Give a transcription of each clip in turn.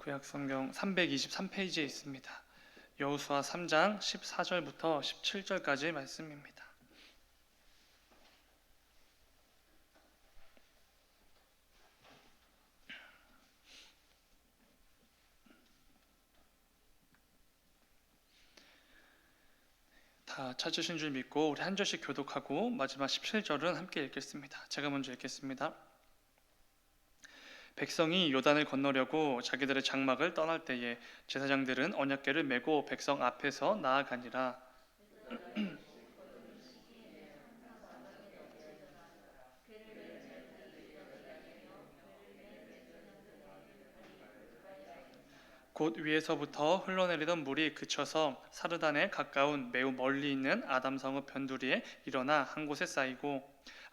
구약 성경 323페이지에 있습니다. 여호수아 3장 14절부터 17절까지 말씀입니다. 다 찾으신 줄 믿고 우리 한 절씩 교독하고 마지막 17절은 함께 읽겠습니다. 제가 먼저 읽겠습니다. 백성이 요단을 건너려고 자기들의 장막을 떠날 때에 제사장들은 언약궤를 메고 백성 앞에서 나아가니라. 곧 위에서부터 흘러내리던 물이 그쳐서 사르단에 가까운 매우 멀리 있는 아담성읍 변두리에 일어나 한 곳에 쌓이고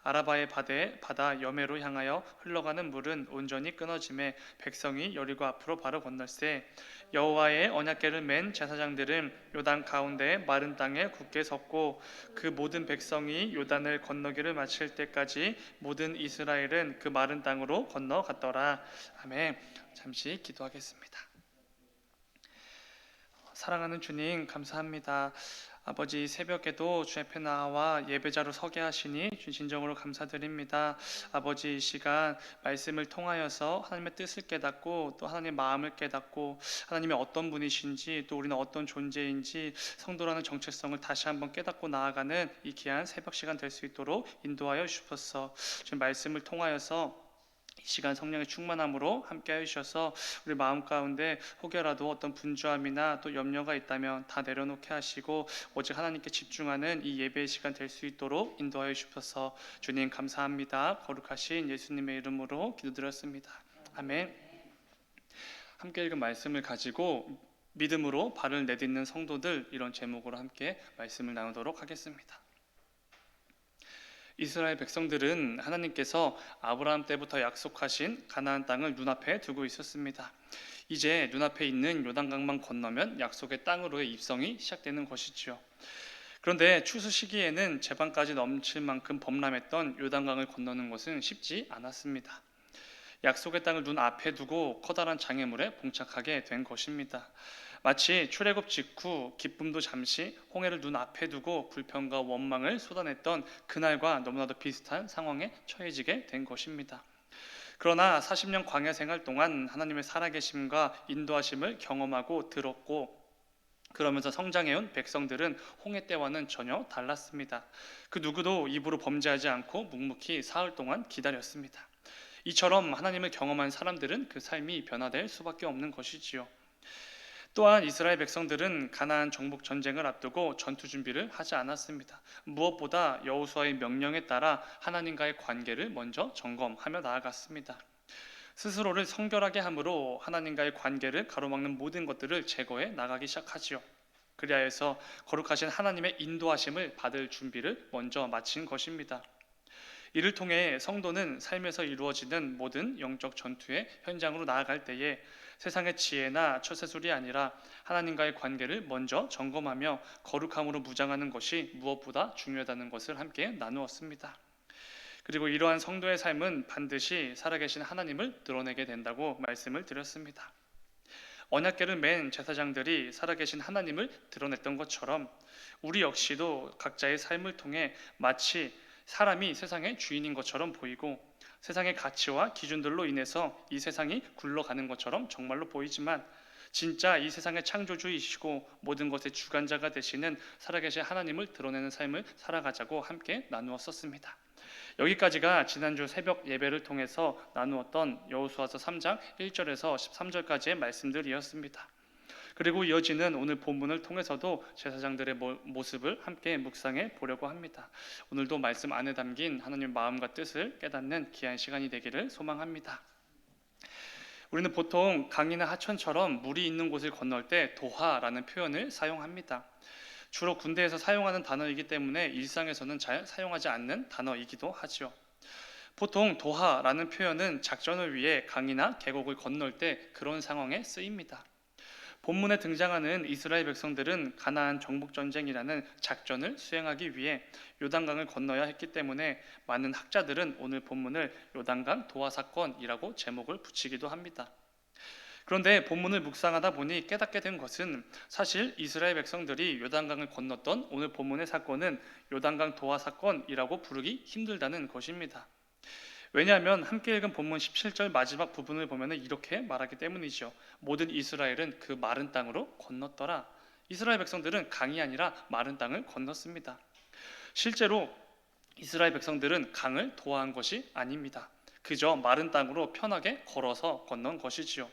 아라바의 바다에 바다 여매로 향하여 흘러가는 물은 온전히 끊어짐에 백성이 여리고 앞으로 바로 건널세 여호와의 언약궤를 맨 제사장들은 요단 가운데 마른 땅에 굳게 섰고 그 모든 백성이 요단을 건너기를 마칠 때까지 모든 이스라엘은 그 마른 땅으로 건너갔더라 아멘 잠시 기도하겠습니다. 사랑하는 주님 감사합니다. 아버지 새벽에도 주 앞에 나와 예배자로 서게 하시니 주 진정으로 감사드립니다. 아버지 이 시간 말씀을 통하여서 하나님의 뜻을 깨닫고 또 하나님의 마음을 깨닫고 하나님의 어떤 분이신지 또 우리는 어떤 존재인지 성도라는 정체성을 다시 한번 깨닫고 나아가는 이 귀한 새벽 시간 될 수 있도록 인도하여 주옵소서. 지금 말씀을 통하여서 이 시간 성령의 충만함으로 함께 해주셔서 우리 마음 가운데 혹여라도 어떤 분주함이나 또 염려가 있다면 다 내려놓게 하시고 오직 하나님께 집중하는 이 예배의 시간 될 수 있도록 인도하여 주셔서 주님 감사합니다. 거룩하신 예수님의 이름으로 기도드렸습니다. 아멘. 함께 읽은 말씀을 가지고 믿음으로 발을 내딛는 성도들 이런 제목으로 함께 말씀을 나누도록 하겠습니다. 이스라엘 백성들은 하나님께서 아브라함 때부터 약속하신 가나안 땅을 눈앞에 두고 있었습니다. 이제 눈앞에 있는 요단강만 건너면 약속의 땅으로의 입성이 시작되는 것이지요. 그런데 추수 시기에는 제방까지 넘칠 만큼 범람했던 요단강을 건너는 것은 쉽지 않았습니다. 약속의 땅을 눈앞에 두고 커다란 장애물에 봉착하게 된 것입니다. 마치 출애굽 직후 기쁨도 잠시 홍해를 눈앞에 두고 불평과 원망을 쏟아냈던 그날과 너무나도 비슷한 상황에 처해지게 된 것입니다. 그러나 40년 광야 생활 동안 하나님의 살아계심과 인도하심을 경험하고 들었고 그러면서 성장해온 백성들은 홍해 때와는 전혀 달랐습니다. 그 누구도 입으로 범죄하지 않고 묵묵히 사흘 동안 기다렸습니다. 이처럼 하나님을 경험한 사람들은 그 삶이 변화될 수밖에 없는 것이지요. 또한 이스라엘 백성들은 가나안 정복 전쟁을 앞두고 전투 준비를 하지 않았습니다. 무엇보다 여호수아의 명령에 따라 하나님과의 관계를 먼저 점검하며 나아갔습니다. 스스로를 성결하게 함으로 하나님과의 관계를 가로막는 모든 것들을 제거해 나가기 시작하지요. 그리하여서 거룩하신 하나님의 인도하심을 받을 준비를 먼저 마친 것입니다. 이를 통해 성도는 삶에서 이루어지는 모든 영적 전투의 현장으로 나아갈 때에 세상의 지혜나 처세술이 아니라 하나님과의 관계를 먼저 점검하며 거룩함으로 무장하는 것이 무엇보다 중요하다는 것을 함께 나누었습니다. 그리고 이러한 성도의 삶은 반드시 살아계신 하나님을 드러내게 된다고 말씀을 드렸습니다. 언약궤를 맨 제사장들이 살아계신 하나님을 드러냈던 것처럼 우리 역시도 각자의 삶을 통해 마치 사람이 세상의 주인인 것처럼 보이고 세상의 가치와 기준들로 인해서 이 세상이 굴러가는 것처럼 정말로 보이지만 진짜 이 세상의 창조주이시고 모든 것의 주관자가 되시는 살아계신 하나님을 드러내는 삶을 살아가자고 함께 나누었었습니다. 여기까지가 지난주 새벽 예배를 통해서 나누었던 여호수아서 3장 1절에서 13절까지의 말씀들이었습니다. 그리고 이어지는 오늘 본문을 통해서도 제사장들의 모습을 함께 묵상해 보려고 합니다. 오늘도 말씀 안에 담긴 하나님 마음과 뜻을 깨닫는 귀한 시간이 되기를 소망합니다. 우리는 보통 강이나 하천처럼 물이 있는 곳을 건널 때 도하라는 표현을 사용합니다. 주로 군대에서 사용하는 단어이기 때문에 일상에서는 잘 사용하지 않는 단어이기도 하지요. 보통 도하라는 표현은 작전을 위해 강이나 계곡을 건널 때 그런 상황에 쓰입니다. 본문에 등장하는 이스라엘 백성들은 가나안 정복 전쟁이라는 작전을 수행하기 위해 요단강을 건너야 했기 때문에 많은 학자들은 오늘 본문을 요단강 도하 사건이라고 제목을 붙이기도 합니다. 그런데 본문을 묵상하다 보니 깨닫게 된 것은 사실 이스라엘 백성들이 요단강을 건넜던 오늘 본문의 사건은 요단강 도하 사건이라고 부르기 힘들다는 것입니다. 왜냐하면 함께 읽은 본문 17절 마지막 부분을 보면 이렇게 말하기 때문이죠. 모든 이스라엘은 그 마른 땅으로 건넜더라. 이스라엘 백성들은 강이 아니라 마른 땅을 건넜습니다. 실제로 이스라엘 백성들은 강을 도하한 것이 아닙니다. 그저 마른 땅으로 편하게 걸어서 건넌 것이지요.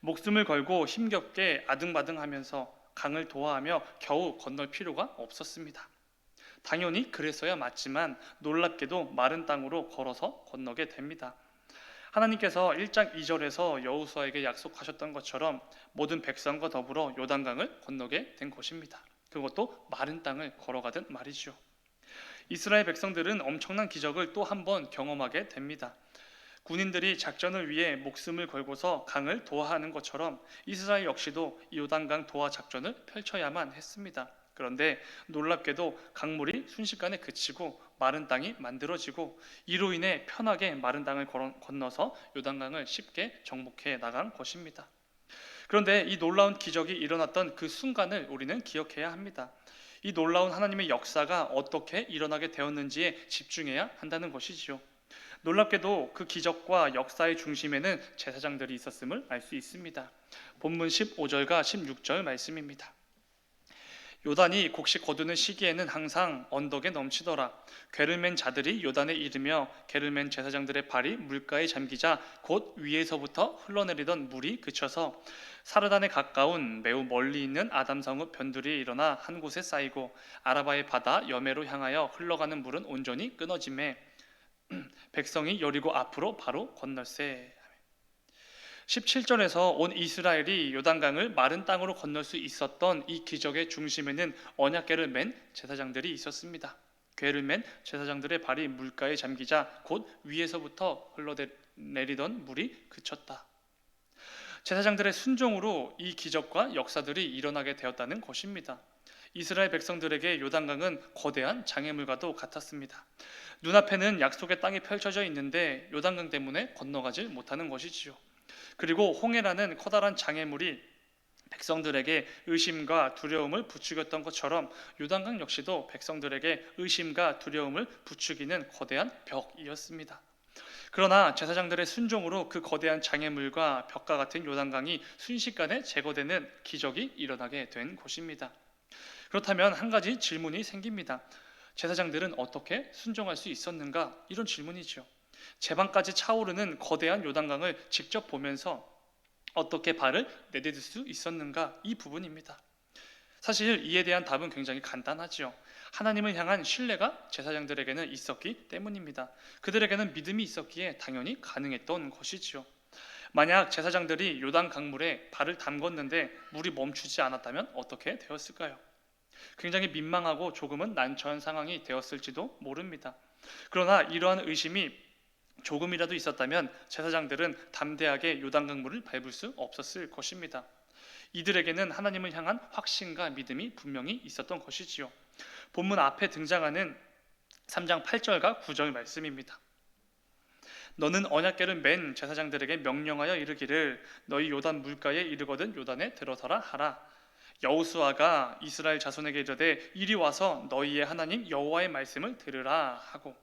목숨을 걸고 힘겹게 아등바등하면서 강을 도하하며 겨우 건널 필요가 없었습니다. 당연히 그랬어야 맞지만 놀랍게도 마른 땅으로 걸어서 건너게 됩니다. 하나님께서 1장 2절에서 여호수아에게 약속하셨던 것처럼 모든 백성과 더불어 요단강을 건너게 된 것입니다. 그것도 마른 땅을 걸어가든 말이죠. 이스라엘 백성들은 엄청난 기적을 또 한 번 경험하게 됩니다. 군인들이 작전을 위해 목숨을 걸고서 강을 도하하는 것처럼 이스라엘 역시도 이 요단강 도하 작전을 펼쳐야만 했습니다. 그런데 놀랍게도 강물이 순식간에 그치고 마른 땅이 만들어지고 이로 인해 편하게 마른 땅을 건너서 요단강을 쉽게 정복해 나간 것입니다. 그런데 이 놀라운 기적이 일어났던 그 순간을 우리는 기억해야 합니다. 이 놀라운 하나님의 역사가 어떻게 일어나게 되었는지에 집중해야 한다는 것이지요. 놀랍게도 그 기적과 역사의 중심에는 제사장들이 있었음을 알 수 있습니다. 본문 15절과 16절 말씀입니다. 요단이 곡식 거두는 시기에는 항상 언덕에 넘치더라. 괴를 맨 자들이 요단에 이르며 괴를 맨 제사장들의 발이 물가에 잠기자 곧 위에서부터 흘러내리던 물이 그쳐서 사르단에 가까운 매우 멀리 있는 아담성읍 변두리에 일어나 한 곳에 쌓이고 아라바의 바다 여매로 향하여 흘러가는 물은 온전히 끊어짐에 백성이 여리고 앞으로 바로 건널세. 17절에서 온 이스라엘이 요단강을 마른 땅으로 건널 수 있었던 이 기적의 중심에는 언약궤를 맨 제사장들이 있었습니다. 궤를 맨 제사장들의 발이 물가에 잠기자 곧 위에서부터 흘러내리던 물이 그쳤다. 제사장들의 순종으로 이 기적과 역사들이 일어나게 되었다는 것입니다. 이스라엘 백성들에게 요단강은 거대한 장애물과도 같았습니다. 눈앞에는 약속의 땅이 펼쳐져 있는데 요단강 때문에 건너가지 못하는 것이지요. 그리고 홍해라는 커다란 장애물이 백성들에게 의심과 두려움을 부추겼던 것처럼 요단강 역시도 백성들에게 의심과 두려움을 부추기는 거대한 벽이었습니다. 그러나 제사장들의 순종으로 그 거대한 장애물과 벽과 같은 요단강이 순식간에 제거되는 기적이 일어나게 된 것입니다. 그렇다면 한 가지 질문이 생깁니다. 제사장들은 어떻게 순종할 수 있었는가? 이런 질문이죠. 제방까지 차오르는 거대한 요단강을 직접 보면서 어떻게 발을 내디딜 수 있었는가? 이 부분입니다. 사실 이에 대한 답은 굉장히 간단하지요. 하나님을 향한 신뢰가 제사장들에게는 있었기 때문입니다. 그들에게는 믿음이 있었기에 당연히 가능했던 것이지요. 만약 제사장들이 요단 강물에 발을 담궜는데 물이 멈추지 않았다면 어떻게 되었을까요? 굉장히 민망하고 조금은 난처한 상황이 되었을지도 모릅니다. 그러나 이러한 의심이 조금이라도 있었다면 제사장들은 담대하게 요단강 물을 밟을 수 없었을 것입니다. 이들에게는 하나님을 향한 확신과 믿음이 분명히 있었던 것이지요. 본문 앞에 등장하는 3장 8절과 9절 말씀입니다. 너는 언약궤를 맨 제사장들에게 명령하여 이르기를 너희 요단 물가에 이르거든 요단에 들어서라 하라. 여호수아가 이스라엘 자손에게 이르되 이리 와서 너희의 하나님 여호와의 말씀을 들으라 하고.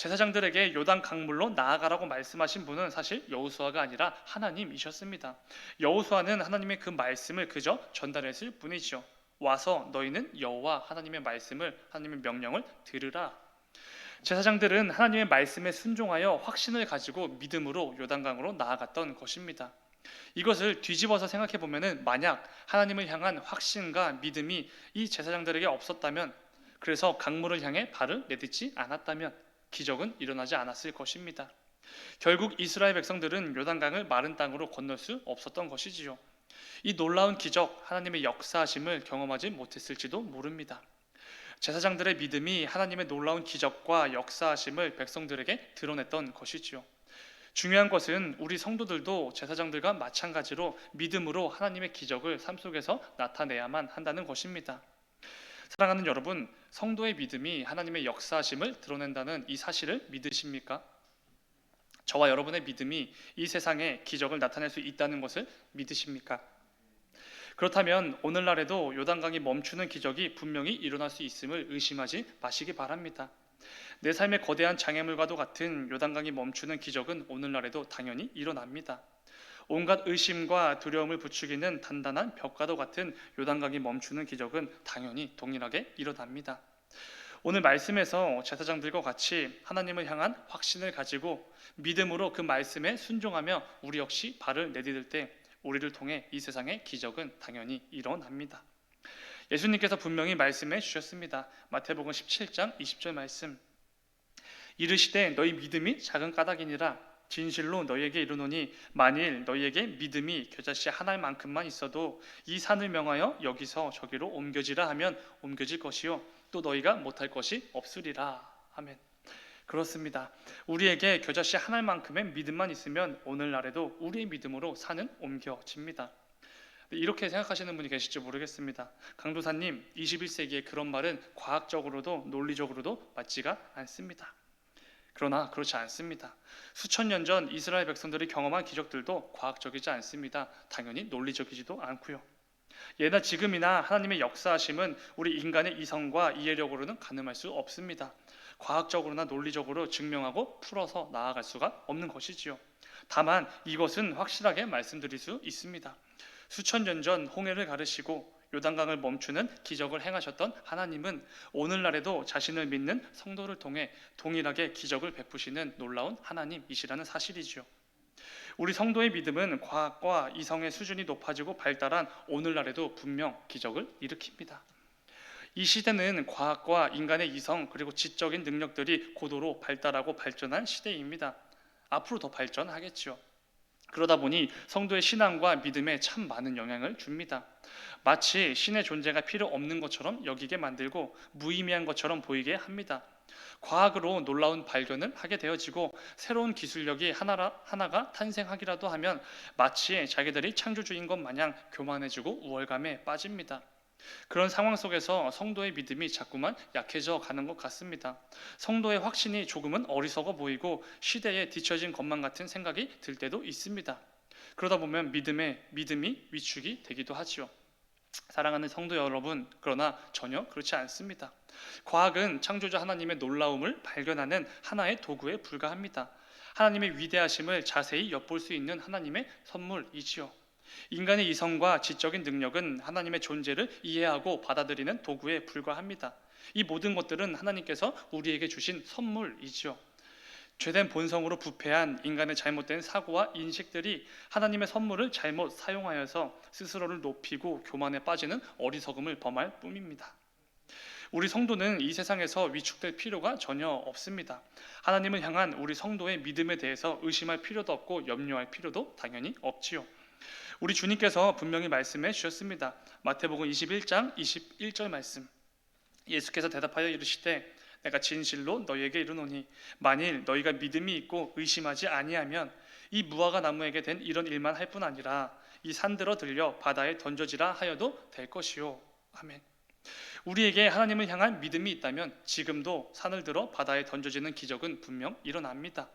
제사장들에게 요단 강물로 나아가라고 말씀하신 분은 사실 여호수아가 아니라 하나님이셨습니다. 여호수아는 하나님의 그 말씀을 그저 전달했을 뿐이죠. 와서 너희는 여호와 하나님의 말씀을 하나님의 명령을 들으라. 제사장들은 하나님의 말씀에 순종하여 확신을 가지고 믿음으로 요단강으로 나아갔던 것입니다. 이것을 뒤집어서 생각해 보면은 만약 하나님을 향한 확신과 믿음이 이 제사장들에게 없었다면 그래서 강물을 향해 발을 내딛지 않았다면 기적은 일어나지 않았을 것입니다. 결국 이스라엘 백성들은 요단강을 마른 땅으로 건널 수 없었던 것이지요. 이 놀라운 기적 하나님의 역사하심을 경험하지 못했을지도 모릅니다. 제사장들의 믿음이 하나님의 놀라운 기적과 역사하심을 백성들에게 드러냈던 것이지요. 중요한 것은 우리 성도들도 제사장들과 마찬가지로 믿음으로 하나님의 기적을 삶 속에서 나타내야만 한다는 것입니다. 사랑하는 여러분, 성도의 믿음이 하나님의 역사하심을 드러낸다는 이 사실을 믿으십니까? 저와 여러분의 믿음이 이 세상에 기적을 나타낼 수 있다는 것을 믿으십니까? 그렇다면 오늘날에도 요단강이 멈추는 기적이 분명히 일어날 수 있음을 의심하지 마시기 바랍니다. 내 삶의 거대한 장애물과도 같은 요단강이 멈추는 기적은 오늘날에도 당연히 일어납니다. 온갖 의심과 두려움을 부추기는 단단한 벽과도 같은 요단강이 멈추는 기적은 당연히 동일하게 일어납니다. 오늘 말씀에서 제사장들과 같이 하나님을 향한 확신을 가지고 믿음으로 그 말씀에 순종하며 우리 역시 발을 내디딜 때 우리를 통해 이 세상의 기적은 당연히 일어납니다. 예수님께서 분명히 말씀해 주셨습니다. 마태복음 17장 20절 말씀. 이르시되 너희 믿음이 작은 까닭이니라 진실로 너희에게 이르노니 만일 너희에게 믿음이 겨자씨 하나만큼만 있어도 이 산을 명하여 여기서 저기로 옮겨지라 하면 옮겨질 것이요 또 너희가 못할 것이 없으리라 아멘. 그렇습니다. 우리에게 겨자씨 하나만큼의 믿음만 있으면 오늘날에도 우리의 믿음으로 산은 옮겨집니다. 이렇게 생각하시는 분이 계실지 모르겠습니다. 강도사님, 21세기에 그런 말은 과학적으로도 논리적으로도 맞지가 않습니다. 그러나 그렇지 않습니다. 수천 년 전 이스라엘 백성들이 경험한 기적들도 과학적이지 않습니다. 당연히 논리적이지도 않고요. 예나 지금이나 하나님의 역사하심은 우리 인간의 이성과 이해력으로는 가늠할 수 없습니다. 과학적으로나 논리적으로 증명하고 풀어서 나아갈 수가 없는 것이지요. 다만 이것은 확실하게 말씀드릴 수 있습니다. 수천 년 전 홍해를 가르시고 요단강을 멈추는 기적을 행하셨던 하나님은 오늘날에도 자신을 믿는 성도를 통해 동일하게 기적을 베푸시는 놀라운 하나님이시라는 사실이죠. 우리 성도의 믿음은 과학과 이성의 수준이 높아지고 발달한 오늘날에도 분명 기적을 일으킵니다. 이 시대는 과학과 인간의 이성 그리고 지적인 능력들이 고도로 발달하고 발전한 시대입니다. 앞으로 더 발전하겠죠. 그러다 보니 성도의 신앙과 믿음에 참 많은 영향을 줍니다. 마치 신의 존재가 필요 없는 것처럼 여기게 만들고 무의미한 것처럼 보이게 합니다. 과학으로 놀라운 발견을 하게 되어지고 새로운 기술력이 하나라, 하나가 탄생하기라도 하면 마치 자기들이 창조주인 것 마냥 교만해지고 우월감에 빠집니다. 그런 상황 속에서 성도의 믿음이 자꾸만 약해져 가는 것 같습니다. 성도의 확신이 조금은 어리석어 보이고 시대에 뒤처진 것만 같은 생각이 들 때도 있습니다. 그러다 보면 믿음의 믿음이 위축이 되기도 하지요. 사랑하는 성도 여러분, 그러나 전혀 그렇지 않습니다. 과학은 창조자 하나님의 놀라움을 발견하는 하나의 도구에 불과합니다. 하나님의 위대하심을 자세히 엿볼 수 있는 하나님의 선물이지요. 인간의 이성과 지적인 능력은 하나님의 존재를 이해하고 받아들이는 도구에 불과합니다. 이 모든 것들은 하나님께서 우리에게 주신 선물이지요. 죄된 본성으로 부패한 인간의 잘못된 사고와 인식들이 하나님의 선물을 잘못 사용하여서 스스로를 높이고 교만에 빠지는 어리석음을 범할 뿐입니다. 우리 성도는 이 세상에서 위축될 필요가 전혀 없습니다. 하나님을 향한 우리 성도의 믿음에 대해서 의심할 필요도 없고 염려할 필요도 당연히 없지요. 우리 주님께서 분명히 말씀해 주셨습니다. 마태복음 21장 21절 말씀. 예수께서 대답하여 이르시되 내가 진실로 너희에게 이르노니 만일 너희가 믿음이 있고 의심하지 아니하면 이 무화과 나무에게 된 이런 일만 할 뿐 아니라 이 산들어 들려 바다에 던져지라 하여도 될 것이요. 아멘. 우리에게 하나님을 향한 믿음이 있다면 지금도 산을 들어 바다에 던져지는 기적은 분명 일어납니다.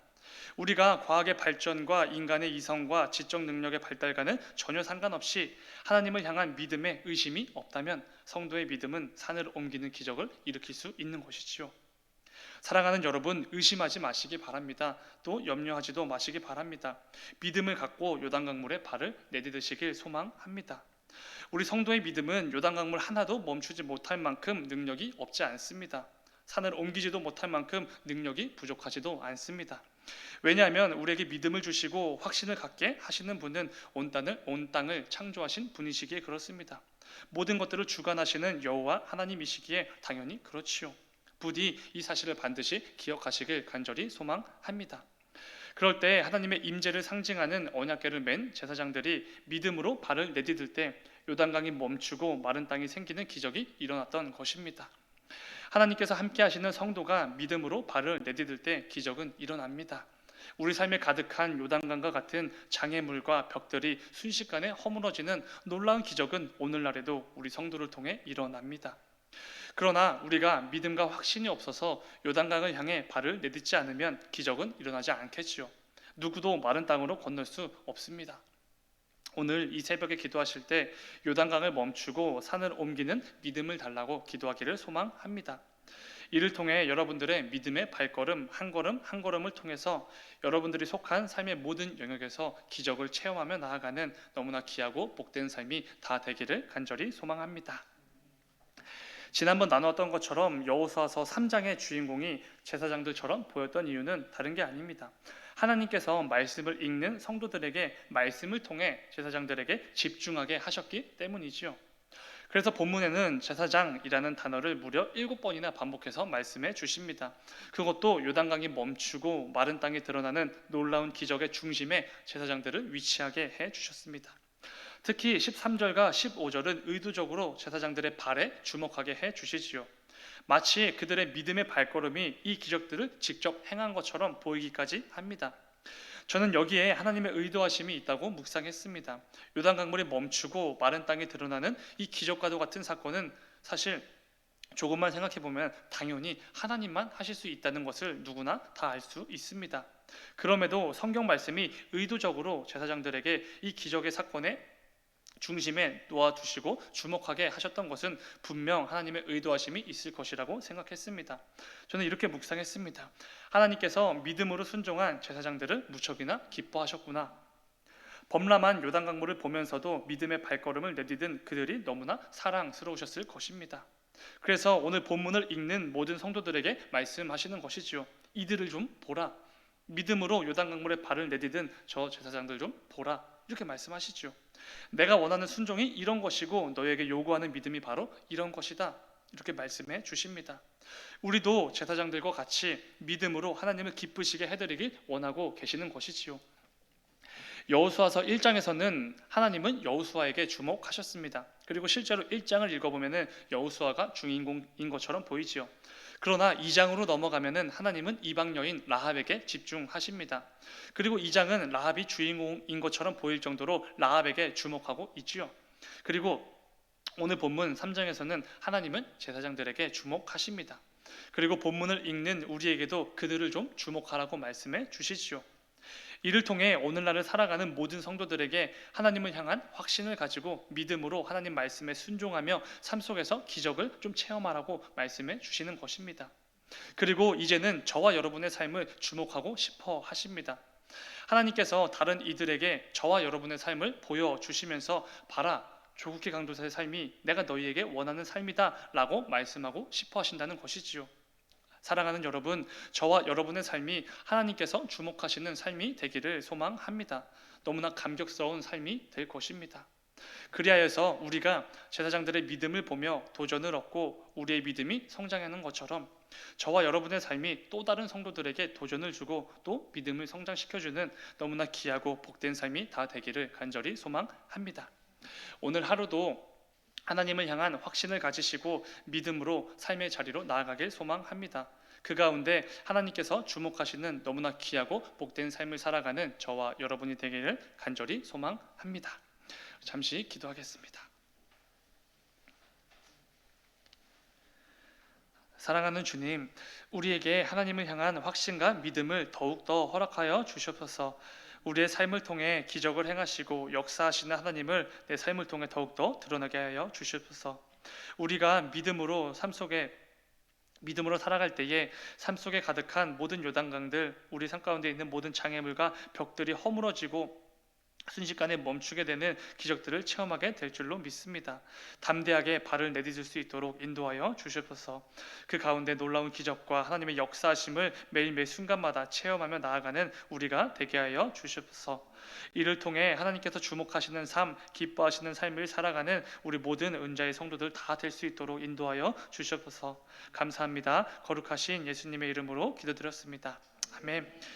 우리가 과학의 발전과 인간의 이성과 지적 능력의 발달과는 전혀 상관없이 하나님을 향한 믿음에 의심이 없다면 성도의 믿음은 산을 옮기는 기적을 일으킬 수 있는 것이지요. 사랑하는 여러분, 의심하지 마시기 바랍니다. 또 염려하지도 마시기 바랍니다. 믿음을 갖고 요단강물에 발을 내디드시길 소망합니다. 우리 성도의 믿음은 요단강물 하나도 멈추지 못할 만큼 능력이 없지 않습니다. 산을 옮기지도 못할 만큼 능력이 부족하지도 않습니다. 왜냐하면 우리에게 믿음을 주시고 확신을 갖게 하시는 분은 온 땅을 온 땅을 창조하신 분이시기에 그렇습니다. 모든 것들을 주관하시는 여호와 하나님이시기에 당연히 그렇지요. 부디 이 사실을 반드시 기억하시길 간절히 소망합니다. 그럴 때 하나님의 임재를 상징하는 언약궤를 맨 제사장들이 믿음으로 발을 내디딜 때 요단강이 멈추고 마른 땅이 생기는 기적이 일어났던 것입니다. 하나님께서 함께 하시는 성도가 믿음으로 발을 내디딜 때 기적은 일어납니다. 우리 삶에 가득한 요단강과 같은 장애물과 벽들이 순식간에 허물어지는 놀라운 기적은 오늘날에도 우리 성도를 통해 일어납니다. 그러나 우리가 믿음과 확신이 없어서 요단강을 향해 발을 내딛지 않으면 기적은 일어나지 않겠지요. 누구도 마른 땅으로 건널 수 없습니다. 오늘 이 새벽에 기도하실 때 요단강을 멈추고 산을 옮기는 믿음을 달라고 기도하기를 소망합니다. 이를 통해 여러분들의 믿음의 발걸음 한 걸음 한 걸음을 통해서 여러분들이 속한 삶의 모든 영역에서 기적을 체험하며 나아가는 너무나 귀하고 복된 삶이 다 되기를 간절히 소망합니다. 지난번 나누었던 것처럼 여호수아서 3장의 주인공이 제사장들처럼 보였던 이유는 다른 게 아닙니다. 하나님께서 말씀을 읽는 성도들에게 말씀을 통해 제사장들에게 집중하게 하셨기 때문이지요. 그래서 본문에는 제사장이라는 단어를 무려 일곱 번이나 반복해서 말씀해 주십니다. 그것도 요단강이 멈추고 마른 땅에 드러나는 놀라운 기적의 중심에 제사장들을 위치하게 해 주셨습니다. 특히 13절과 15절은 의도적으로 제사장들의 발에 주목하게 해 주시지요. 마치 그들의 믿음의 발걸음이 이 기적들을 직접 행한 것처럼 보이기까지 합니다. 저는 여기에 하나님의 의도하심이 있다고 묵상했습니다. 요단 강물이 멈추고 마른 땅에 드러나는 이 기적과도 같은 사건은 사실 조금만 생각해 보면 당연히 하나님만 하실 수 있다는 것을 누구나 다 알 수 있습니다. 그럼에도 성경 말씀이 의도적으로 제사장들에게 이 기적의 사건에 중심에 놓아두시고 주목하게 하셨던 것은 분명 하나님의 의도하심이 있을 것이라고 생각했습니다. 저는 이렇게 묵상했습니다. 하나님께서 믿음으로 순종한 제사장들을 무척이나 기뻐하셨구나. 범람한 요단 강물을 보면서도 믿음의 발걸음을 내디딘 그들이 너무나 사랑스러우셨을 것입니다. 그래서 오늘 본문을 읽는 모든 성도들에게 말씀하시는 것이지요. 이들을 좀 보라. 믿음으로 요단 강물에 발을 내디딘 저 제사장들 좀 보라. 이렇게 말씀하시죠. 내가 원하는 순종이 이런 것이고 너에게 요구하는 믿음이 바로 이런 것이다. 이렇게 말씀해 주십니다. 우리도 제사장들과 같이 믿음으로 하나님을 기쁘시게 해드리길 원하고 계시는 것이지요. 여호수아서 1장에서는 하나님은 여호수아에게 주목하셨습니다. 그리고 실제로 1장을 읽어보면은 여호수아가 주인공인 것처럼 보이지요. 그러나 2장으로 넘어가면은 하나님은 이방 여인 라합에게 집중하십니다. 그리고 2장은 라합이 주인공인 것처럼 보일 정도로 라합에게 주목하고 있지요. 그리고 오늘 본문 3장에서는 하나님은 제사장들에게 주목하십니다. 그리고 본문을 읽는 우리에게도 그들을 좀 주목하라고 말씀해 주시지요. 이를 통해 오늘날을 살아가는 모든 성도들에게 하나님을 향한 확신을 가지고 믿음으로 하나님 말씀에 순종하며 삶 속에서 기적을 좀 체험하라고 말씀해 주시는 것입니다. 그리고 이제는 저와 여러분의 삶을 주목하고 싶어 하십니다. 하나님께서 다른 이들에게 저와 여러분의 삶을 보여 주시면서 봐라 조국회 강도사의 삶이 내가 너희에게 원하는 삶이다라고 말씀하고 싶어 하신다는 것이지요. 사랑하는 여러분, 저와 여러분의 삶이 하나님께서 주목하시는 삶이 되기를 소망합니다. 너무나 감격스러운 삶이 될 것입니다. 그리하여서 우리가 제사장들의 믿음을 보며 도전을 얻고 우리의 믿음이 성장하는 것처럼 저와 여러분의 삶이 또 다른 성도들에게 도전을 주고 또 믿음을 성장시켜주는 너무나 귀하고 복된 삶이 다 되기를 간절히 소망합니다. 오늘 하루도 하나님을 향한 확신을 가지시고 믿음으로 삶의 자리로 나아가길 소망합니다. 그 가운데 하나님께서 주목하시는 너무나 귀하고 복된 삶을 살아가는 저와 여러분이 되기를 간절히 소망합니다. 잠시 기도하겠습니다. 사랑하는 주님, 우리에게 하나님을 향한 확신과 믿음을 더욱더 허락하여 주시옵소서. 우리의 삶을 통해 기적을 행하시고 역사하시는 하나님을 내 삶을 통해 더욱더 드러나게 하여 주시옵소서. 우리가 믿음으로 삶 속에 믿음으로 살아갈 때에 삶 속에 가득한 모든 요단강들, 우리 삶 가운데 있는 모든 장애물과 벽들이 허물어지고 순식간에 멈추게 되는 기적들을 체험하게 될 줄로 믿습니다. 담대하게 발을 내딛을 수 있도록 인도하여 주시옵소서. 그 가운데 놀라운 기적과 하나님의 역사하심을 매일 매 순간마다 체험하며 나아가는 우리가 되게 하여 주시옵소서. 이를 통해 하나님께서 주목하시는 삶, 기뻐하시는 삶을 살아가는 우리 모든 은자의 성도들 다 될 수 있도록 인도하여 주시옵소서. 감사합니다. 거룩하신 예수님의 이름으로 기도드렸습니다. 아멘.